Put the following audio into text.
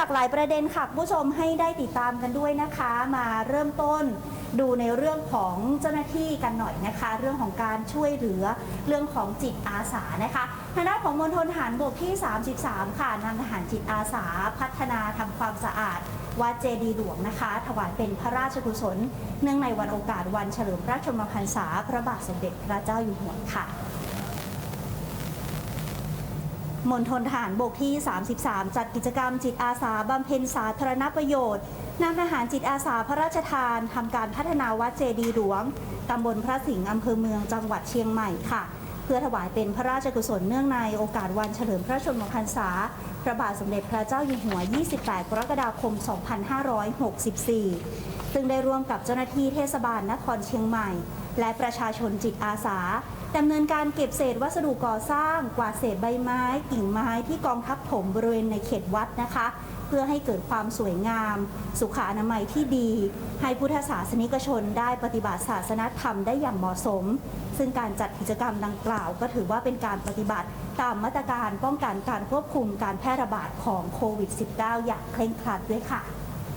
หลากหลายประเด็นค่ะคุณผู้ชมให้ได้ติดตามกันด้วยนะคะ มาเริ่มต้นดูในเรื่องของเจ้าหน้าที่กันหน่อยนะคะ เรื่องของการช่วยเหลือเรื่องของจิตอาสานะคะทางด้านของมณฑลทหารบกที่ 33 ค่ะนำทหารจิตอาสา พัฒนาทำความสะอาดวัดเจดีหลวงนะคะ ถวายเป็นพระราชกุศล เนื่องในวันโอกาสวันเฉลิมพระชนมพรรษา พระบาทสมเด็จพระเจ้าอยู่หัวค่ะ มณฑลทหารบกที่ 33 จัดกิจกรรมจิตอาสาบำเพ็ญสาธารณประโยชน์นำทหารจิตอาสาพระราชทานทำการพัฒนาวัดเจดีหลวงตำบลพระสิงห์อำเภอเมืองจังหวัดเชียงใหม่ค่ะ เพื่อถวายเป็นพระราชกุศลเนื่องในโอกาสวันเฉลิมพระชนมพรรษา พระบาทสมเด็จพระเจ้าอยู่หัว 28 กรกฎาคม 2564 ซึ่งได้ร่วมกับเจ้าหน้าที่เทศบาลนครเชียงใหม่ และประชาชนจิตอาสาดำเนินการเก็บเศษวัสดุก่อสร้าง กวาดเศษใบไม้ กิ่งไม้ที่กองทับถมบริเวณในเขตวัดนะคะ เพื่อให้เกิดความสวยงาม สุขอนามัยที่ดี ให้พุทธศาสนิกชนได้ปฏิบัติศาสนธรรมได้อย่างเหมาะสม ซึ่งการจัดกิจกรรมดังกล่าว ก็ถือว่าเป็นการปฏิบัติตามมาตรการป้องกันการควบคุมการแพร่ระบาดของโควิด -19 อย่างเคร่งครัดด้วยค่ะ